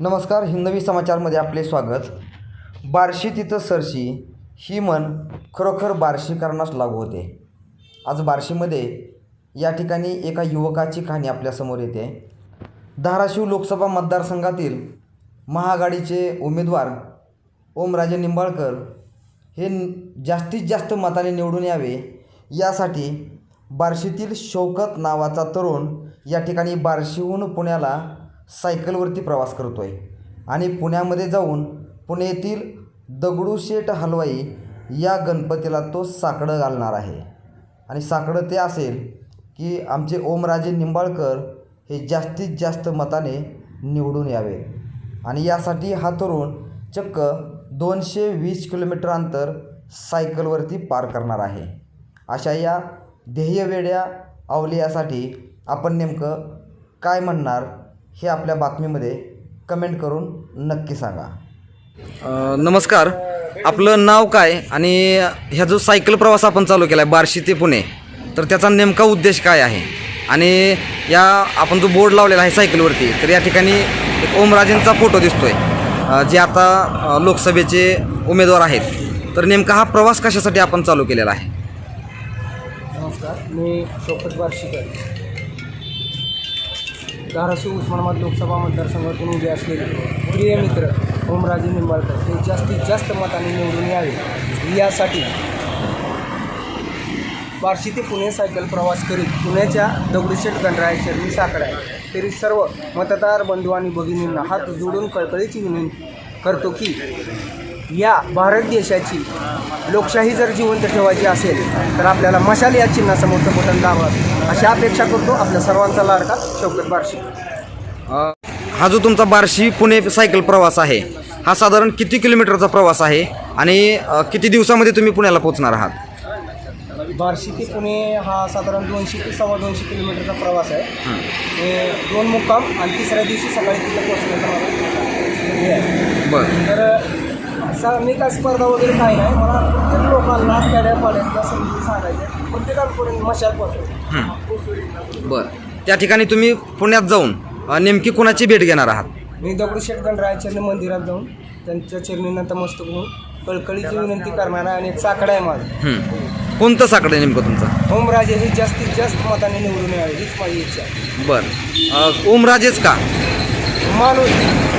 नमस्कार हिंदवी समाचारमध्ये आपले स्वागत. बार्शी तिथं सरशी ही म्हण खरोखर बार्शीकरांनाच लागू होते. आज बार्शीमध्ये या ठिकाणी एका युवकाची कहाणी आपल्यासमोर येते. धाराशिव लोकसभा मतदारसंघातील महाआघाडीचे उमेदवार ओमराजे निंबाळकर हे जास्तीत जास्त मताने निवडून यावे यासाठी बार्शीतील शौकत नावाचा तरुण या ठिकाणी बार्शीहून पुण्याला सायकलवरती प्रवास करतो आहे आणि पुण्यामध्ये जाऊन पुणे येथील दगडूशेठ हलवाई या गणपतीला तो साकडं घालणार आहे. आणि साकडं ते असेल की आमचे ओमराजे निंबाळकर हे जास्तीत जास्त मताने निवडून यावे आणि यासाठी हा तरुण चक्क दोनशे वीस किलोमीटर अंतर सायकलवरती पार करणार आहे. अशा या ध्येयवेड्या अवलियासाठी आपण नेमकं काय म्हणणार? हे आपल्या बातमीमध्ये कमेंट करून नक्की सांगा. नमस्कार. आपलं नाव काय आणि ह्या जो सायकल प्रवास आपण चालू केला आहे बार्शी ते पुणे तर त्याचा नेमका उद्देश काय आहे? आणि या आपण जो बोर्ड लावलेला आहे सायकलवरती तर या ठिकाणी एक ओमराजेंचा फोटो दिसतोय. अ, जे आता लोकसभेचे उमेदवार आहेत. तर नेमका हा प्रवास कशासाठी आपण चालू केलेला आहे? नमस्कार मी शोकत बार्शीकर. धाराशिव उस्मानाबाद लोकसभा मतदारसंघातून उभे असलेले प्रिय मित्र ओमराजे निंबाळकर हे जास्तीत जास्त मताने निवडून यावे. यासाठी बार्शी ते पुणे सायकल प्रवास करीत पुण्याच्या दगडूशेठ गणराय शर्मी साकडा तरी सर्व मतदार बंधू आणि भगिनींना हात जोडून कळकळीची विनंती करतो की या भारत देशाची लोकशाही जर जिवंत ठेवायची असेल तर आपल्याला मशाल या चिन्हासमोरचं बटन दाबावं अशी अपेक्षा करतो आपल्या सर्वांचा लाडका शौकत बार्शी. हा जो तुमचा बार्शी पुणे सायकल प्रवास आहे हा साधारण किती किलोमीटरचा प्रवास आहे आणि किती दिवसामध्ये तुम्ही पुण्याला पोहोचणार आहात? बार्शी ते पुणे हा साधारण दोनशे ते सव्वा दोनशे किलोमीटरचा प्रवास आहे. हे. दोन मुक्काम आणि तिसऱ्या दिवशी सकाळी तिथे पोहोचण्याचा बरं. तर असा मी काय स्पर्धा वगैरे काही नाही. मला प्रत्येक लोकांना खेड्या पाड्यातल्या समजून सांगायचं प्रत्येकापर्यंत मशाल पोहोचवली बरं. त्या ठिकाणी तुम्ही पुण्यात जाऊन अ, नेमकी कुणाची भेट घेणार आहात? मी दगडूशेठ गणरायाच्या मंदिरात जाऊन त्यांच्या चरणी नतमस्तक होऊन कळकळीची विनंती करणार आहे आणि एक साकडा आहे माझा. हं. कोणतं साकडं आहे नेमकं तुमचं? ओमराजे हे जास्तीत जास्त मताने निवडून यावे हीच माझी इच्छा आहे. बरं. अ, ओमराजेच का? माणूस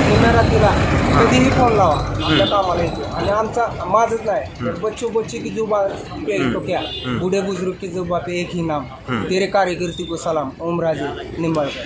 जुन्या रात्रीला कधीही फोन लावा. आपल्या कामाला येतो. आणि आमचा माझंच नाही बच्चू बच्ची की जुबा पे तो क्या? बूढ़े बुजुर्ग की जुबा पे एक ही नाम. तेरे कार्यकर्ती को सलाम. ओमराजे निंबाळकर.